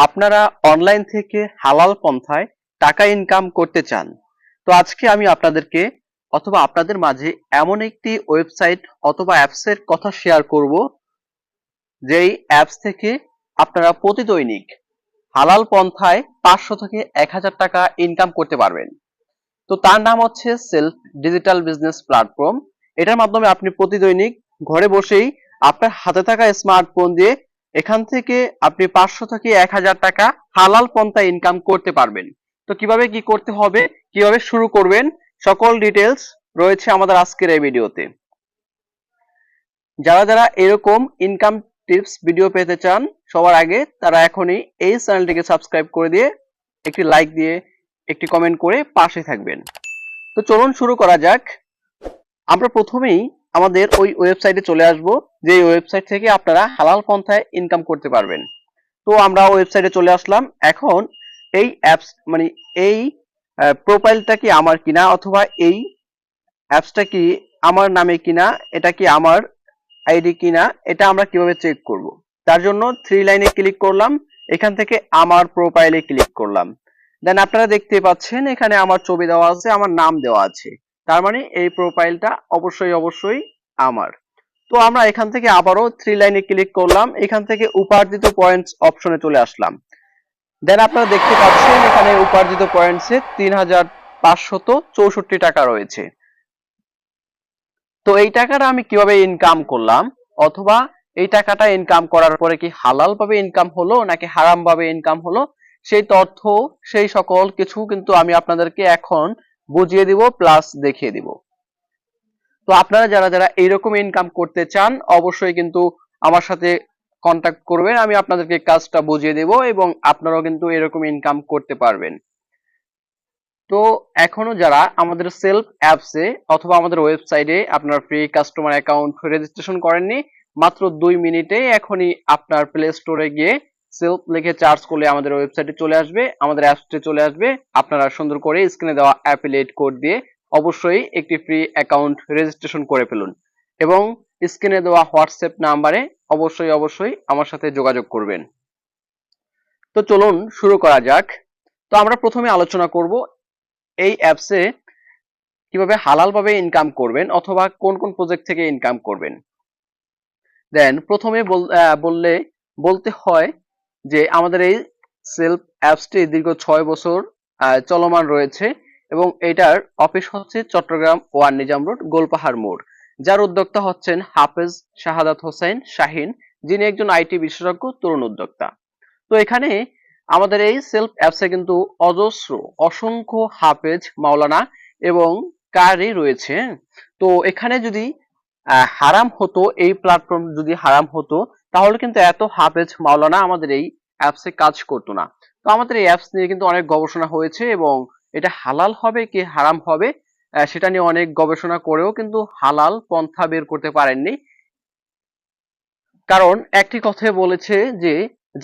আপনারা অনলাইন থেকে হালাল পন্থায় টাকা ইনকাম করতে চান। তো আজকে আমি আপনাদেরকে অথবা আপনাদের মাঝে এমন একটি ওয়েবসাইট অথবা অ্যাপসের কথা শেয়ার করব, যেই অ্যাপস থেকে আপনারা প্রতি দৈনিক হালাল পন্থায় পাঁচশো থেকে এক হাজার টাকা ইনকাম করতে পারবেন। তো তার নাম হচ্ছে সেলফ ডিজিটাল বিজনেস প্ল্যাটফর্ম এটার মাধ্যমে আপনি প্রতি দৈনিক ঘরে বসেই আপনার হাতে থাকা স্মার্টফোন দিয়ে এখান থেকে আপনি পাঁচশো থেকে এক হাজার টাকা হালাল পন্থা ইনকাম করতে পারবেন। তো কীভাবে কি করতে হবে? কীভাবে শুরু করবেন? সকল ডিটেলস রয়েছে আমাদের আজকের এই ভিডিওতে। যারা যারা এরকম ইনকাম টিপস ভিডিও পেতে চান সবার আগে, তারা এখনই এই চ্যানেলটিকে সাবস্ক্রাইব করে দিয়ে একটি লাইক দিয়ে একটি কমেন্ট করে পাশে থাকবেন। তো চলুন শুরু করা যাক। আমরা প্রথমেই আমাদের ওই ওয়েবসাইটে চলে আসব। যে ওয়েবসাইট থেকে আপনারা হালাল পন্থায় ইনকাম করতে পারবেন। তো আমরা ওয়েবসাইটে চলে আসলাম। এখন এই অ্যাপস মানে এই প্রোফাইলটা কি আমার কিনা অথবা এই অ্যাপসটা কি আমার নামে কিনা, এটা কি আমার আইডি কিনা, এটা আমরা কীভাবে চেক করব? তার জন্য থ্রি লাইনে ক্লিক করলাম। এখান থেকে আমার প্রোফাইলে ক্লিক করলাম। দেন আপনারা দেখতে পাচ্ছেন এখানে আমার ছবি দেওয়া আছে, আমার নাম দেওয়া আছে। তার মানে এই প্রোফাইলটা অবশ্যই অবশ্যই আমার। তো আমরা এখান থেকে আবারও থ্রি লাইনে ক্লিক করলাম। এখান থেকে উপার্জিত পয়েন্টস অপশনে চলে আসলাম। দেন আপনারা দেখতে পাচ্ছেন এখানে উপার্জিত পয়েন্টসে তিন হাজার পাঁচশত চৌষট্টি টাকা রয়েছে। তো এই টাকাটা আমি কীভাবে ইনকাম করলাম? অথবা এই টাকাটা ইনকাম করার পরে কি হালাল ভাবে ইনকাম হলো, নাকি হারাম ভাবে ইনকাম হলো? সেই তথ্য, সেই সকল কিছু কিন্তু আমি আপনাদেরকে এখন বুঝিয়ে দিব প্লাস দেখিয়ে দিব। তো আপনারা যারা যারা এইরকম ইনকাম করতে চান, অবশ্যই কিন্তু আমার সাথে কন্ট্যাক্ট করবেন। আমি আপনাদেরকে কাজটা বুঝিয়ে দেব এবং আপনারাও কিন্তু এরকম ইনকাম করতে পারবেন। তো এখনও যারা আমাদের সেলফ অ্যাপসে অথবা আমাদের ওয়েবসাইটে আপনার ফ্রি কাস্টমার অ্যাকাউন্ট রেজিস্ট্রেশন করেননি, মাত্র দুই মিনিটে এখনই আপনার প্লে স্টোরে গিয়ে সেলফ লিখে চার্জ করলে আমাদের ওয়েবসাইটে চলে আসবে, আমাদের অ্যাপসে চলে আসবে। আপনারা সুন্দর করে স্ক্রিনে দেওয়া অ্যাফিলিয়েট কোড দিয়ে অবশ্যই একটি ফ্রি অ্যাকাউন্ট রেজিস্ট্রেশন করে ফেলুন এবং স্ক্রিনে দেওয়া হোয়াটসঅ্যাপ নাম্বারে অবশ্যই অবশ্যই আমার সাথে যোগাযোগ করবেন। তো চলুন শুরু করা যাক। তো আমরা প্রথমে আলোচনা করব এই অ্যাপসে কীভাবে হালালভাবে ইনকাম করবেন অথবা কোন কোন প্রজেক্ট থেকে ইনকাম করবেন। দেন প্রথমে বললে, বলতে হয় যে আমাদের এই সেলফ অ্যাপসটি দীর্ঘ ছয় বছর চলমান রয়েছে। এবং এটার অফিস হচ্ছে চট্টগ্রাম ওয়ান নিজাম রোড, গোলপাহাড় মোড়। যার উদ্যোক্তা হচ্ছেন হাফেজ শাহাদাত হোসেন শাহিন, যিনি একজন আইটি বিশেষজ্ঞ, তরুণ উদ্যোক্তা। তো এখানে আমাদের এই সেলফ অ্যাপসে কিন্তু অজস্র, অসংখ্য হাফেজ, মাওলানা এবং কারি রয়েছে। তো এখানে যদি হারাম হতো, এই প্ল্যাটফর্ম যদি হারাম হতো, তাহলে কিন্তু এত হাফেজ, মাওলানা আমাদের এই অ্যাপসে কাজ করতো না। তো আমাদের এই অ্যাপস নিয়ে কিন্তু অনেক গবেষণা হয়েছে এবং এটা হালাল হবে কি হারাম হবে সেটা নিয়ে অনেক গবেষণা করেও কিন্তু হালাল পন্থা বের করতে পারেননি। কারণ একটি কথাই বলেছে যে,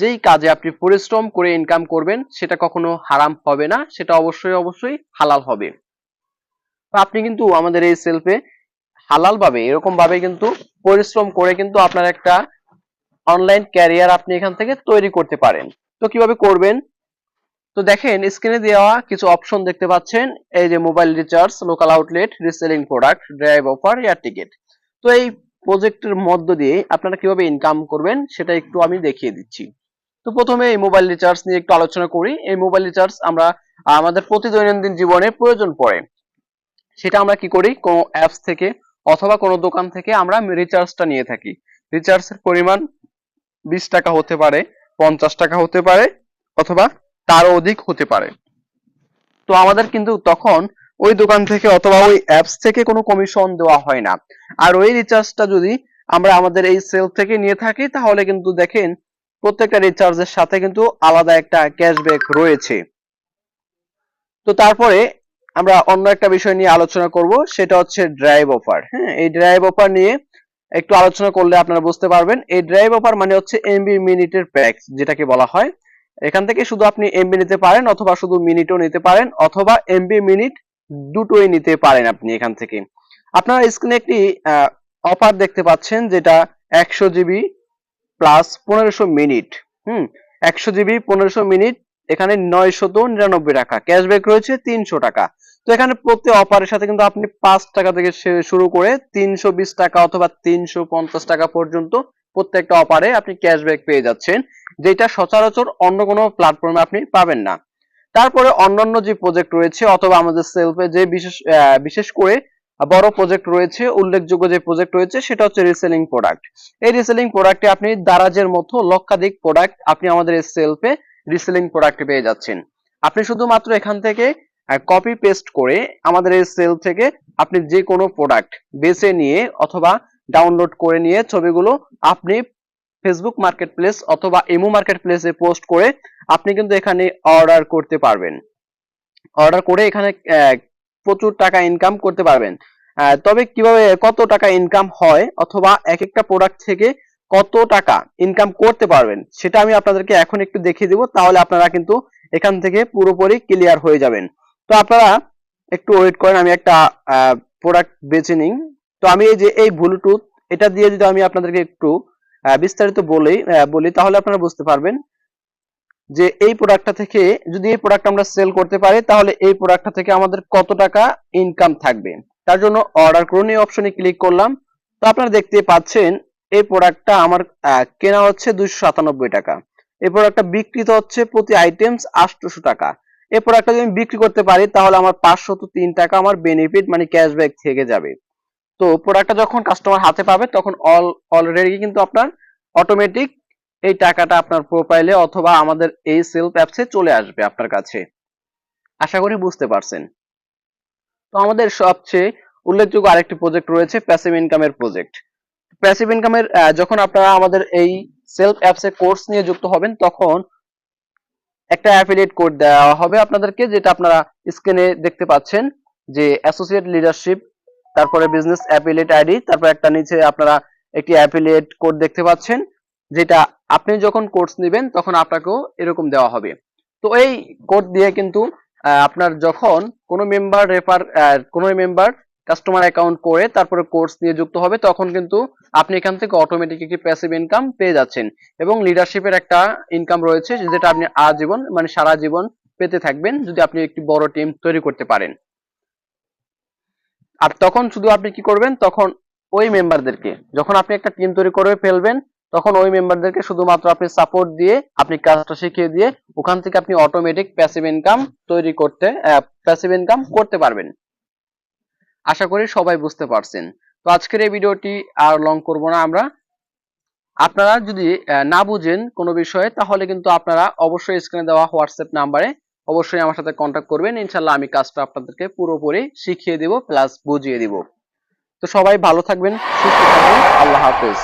যেই কাজে আপনি পরিশ্রম করে ইনকাম করবেন, সেটা কখনো হারাম হবে না, সেটা অবশ্যই অবশ্যই হালাল হবে। আপনি কিন্তু আমাদের এই সেলফে হালাল ভাবে এরকম ভাবে কিন্তু পরিশ্রম করে কিন্তু আপনার একটা অনলাইন ক্যারিয়ার আপনি এখান থেকে তৈরি করতে পারেন। তো কীভাবে করবেন? তো দেখেন স্ক্রিনে দেওয়া কিছু অপশন দেখতে পাচ্ছেন। এই যে mobile recharge local outlet reselling product drive offer air ticket তো এই প্রজেক্টের মধ্য দিয়ে আপনারা কীভাবে ইনকাম করবেন, সেটা একটু আমি দেখিয়ে দিচ্ছি। তো প্রথমে এই মোবাইল রিচার্জ নিয়ে একটু আলোচনা করি। এই মোবাইল রিচার্জ আমরা, আমাদের প্রতি দৈনন্দিন জীবনে প্রয়োজন পড়ে। সেটা আমরা কি করি? কোনো অ্যাপস থেকে অথবা কোনো দোকান থেকে আমরা রিচার্জটা নিয়ে থাকি। রিচার্জের পরিমাণ বিশ টাকা হতে পারে, পঞ্চাশ টাকা হতে পারে, অথবা তারও অধিক হতে পারে। তো আমাদের কিন্তু তখন ওই দোকান থেকে অথবা ওই অ্যাপস থেকে কোনো কমিশন দেওয়া হয় না। আর ওই রিচার্জটা যদি আমরা আমাদের এই সেল থেকে নিয়ে থাকি, তাহলে কিন্তু দেখেন প্রত্যেকটা রিচার্জের সাথে কিন্তু আলাদা একটা ক্যাশব্যাক রয়েছে। তো তারপরে আমরা অন্য একটা বিষয় নিয়ে আলোচনা করব, সেটা হচ্ছে ড্রাইভ অফার হ্যাঁ এই ড্রাইভ অফার নিয়ে একটু আলোচনা করলে আপনারা বুঝতে পারবেন। এই ড্রাইভ অফার মানে হচ্ছে এমবি মিনিটের প্যাক যেটাকে বলা হয়। এখান থেকে শুধু আপনি এমবি নিতে পারেন অথবা শুধু মিনিটও নিতে পারেন অথবা এমবি মিনিট দুটোই নিতে পারেন আপনি এখান থেকে। আপনারা স্ক্রিনে একটি অফার দেখতে পাচ্ছেন যেটা একশো জিবি প্লাস পনেরোশো মিনিট হুম, একশো জিবি পনেরোশো মিনিট এখানে নয়শত নিরানব্বই টাকা। ক্যাশব্যাক রয়েছে তিনশো টাকা। তো এখানে প্রতি অফারের সাথে কিন্তু আপনি পাঁচ টাকা থেকে শুরু করে তিনশো বিশ টাকা অথবা তিনশো পঞ্চাশ টাকা পর্যন্ত প্রত্যেকটা অফারে আপনি ক্যাশব্যাক পেয়ে যাচ্ছেন, যেটা সচরাচর অন্য কোনো প্ল্যাটফর্মে আপনি পাবেন না। তারপরে অন্যান্য যে প্রজেক্ট রয়েছে, অথবা আমাদের সেলফে যে বিশেষ বিশেষ করে বড় প্রজেক্ট রয়েছে, উল্লেখযোগ্য যে প্রজেক্ট রয়েছে, সেটা হচ্ছে রিসেলিং প্রোডাক্ট এই রিসেলিং প্রোডাক্টে আপনি দারাজের মতো লক্ষাধিক প্রোডাক্ট আপনি আমাদের এই সেলফে রিসেলিং প্রোডাক্ট পেয়ে যাচ্ছেন। আপনি শুধুমাত্র এখান থেকে কপি পেস্ট করে আমাদের এই সেল থেকে আপনি যে কোনো প্রোডাক্ট বেছে নিয়ে অথবা ডাউনলোড করে নিয়ে ছবিগুলো আপনি ফেসবুক মার্কেট প্লেস অথবা ইমো মার্কেট প্লেসে পোস্ট করে আপনি কিন্তু এখানে অর্ডার করতে পারবেন। অর্ডার করে এখানে প্রচুর টাকা ইনকাম করতে পারবেন। তবে কীভাবে কত টাকা ইনকাম হয় অথবা এক একটা প্রোডাক্ট থেকে কত টাকা ইনকাম করতে পারবেন, সেটা আমি আপনাদেরকে এখন একটু দেখিয়ে দিব, তাহলে আপনারা কিন্তু এখান থেকে পুরোপুরি ক্লিয়ার হয়ে যাবেন। তো আপনারা একটু ওয়েট করেন, আমি একটা প্রোডাক্ট বেছে নিই। তো আমি এই যে এই ব্লুটুথ, এটা দিয়ে যদি আমি আপনাদেরকে একটু বিস্তারিত বলি বলি, তাহলে আপনারা বুঝতে পারবেন যে এই প্রোডাক্টটা থেকে যদি এই প্রোডাক্ট আমরা সেল করতে পারি, তাহলে এই প্রোডাক্টটা থেকে আমাদের কত টাকা ইনকাম থাকবে? তার জন্য অর্ডার করুন, এই অপশনে ক্লিক করলাম। তো আপনারা দেখতে পাচ্ছেন, এই প্রোডাক্টটা আমার কেনা হচ্ছে দুইশো সাতানব্বই টাকা। এই প্রোডাক্টটা বিক্রিত হচ্ছে প্রতি আইটেমস আটশোশো টাকা। এই প্রোডাক্টটা যদি আমি বিক্রি করতে পারি, তাহলে আমার পাঁচশত তিন টাকা আমার বেনিফিট মানে ক্যাশব্যাক থেকে যাবে। তো প্রোডাক্টটা যখন কাস্টমার হাতে পাবে, তখন অল অলরেডি কিন্তু আপনার অটোমেটিক এই টাকাটা আপনার প্রোফাইলে অথবা আমাদের এই সেলফ অ্যাপসে চলে আসবে আপনার কাছে। আশা করি বুঝতে পারছেন। তো আমাদের সবচেয়ে উল্লেখযোগ্য আরেকটি প্রজেক্ট রয়েছে প্যাসিভ ইনকামের প্রজেক্ট প্যাসিভ ইনকামের যখন আপনারা আমাদের এই সেলফ অ্যাপসে কোর্স নিয়ে যুক্ত হবেন, তখন একটা অ্যাফিলিয়েট কোড দেওয়া হবে আপনাদেরকে, যেটা আপনারা স্ক্রিনে দেখতে পাচ্ছেন যে অ্যাসোসিয়েট লিডারশিপ তারপরে বিজনেস অ্যাফিলিয়েট আইডি তারপর একটা নিচে আপনারা একটি অ্যাফিলিয়েট কোড দেখতে পাচ্ছেন, যেটা আপনি যখন কোর্স নেবেন তখন আপনাকেও এরকম দেওয়া হবে। তো এই কোড দিয়ে কিন্তু আপনার যখন কোনো মেম্বার রেফার কোনো মেম্বার কাস্টমার অ্যাকাউন্ট করে তারপরে কোর্স নিয়ে যুক্ত হবে, তখন কিন্তু আপনি এখান থেকে অটোমেটিক একটি প্যাসিভ ইনকাম পেয়ে যাচ্ছেন। এবং লিডারশিপের একটা ইনকাম রয়েছে, যেটা আপনি আজীবন মানে সারা জীবন পেতে থাকবেন, যদি আপনি একটি বড় টিম তৈরি করতে পারেন। আর তখন শুধু আপনি কি করবেন? তখন ওই মেম্বারদেরকে যখন আপনি একটা টিম তৈরি করে ফেলবেন, তখন ওই মেম্বারদেরকে শুধুমাত্র আপনি সাপোর্ট দিয়ে আপনি কাজটা শিখিয়ে দিয়ে ওখান থেকে আপনি অটোমেটিক প্যাসিভ ইনকাম তৈরি করতে প্যাসিভ ইনকাম করতে পারবেন। আশা করি সবাই বুঝতে পারছেন। তো আজকের এই ভিডিওটি আর লং করব না আমরা। আপনারা যদি না বুঝেন কোনো বিষয়ে, তাহলে কিন্তু আপনারা অবশ্যই স্ক্রিনে দেওয়া হোয়াটসঅ্যাপ নাম্বারে অবশ্যই আমার সাথে কন্ট্যাক্ট করবেন। ইনশাল্লাহ আমি কাজটা আপনাদেরকে পুরোপুরি শিখিয়ে দিব প্লাস বুঝিয়ে দিব। তো সবাই ভালো থাকবেন, সুস্থ থাকবেন। আল্লাহ হাফেজ।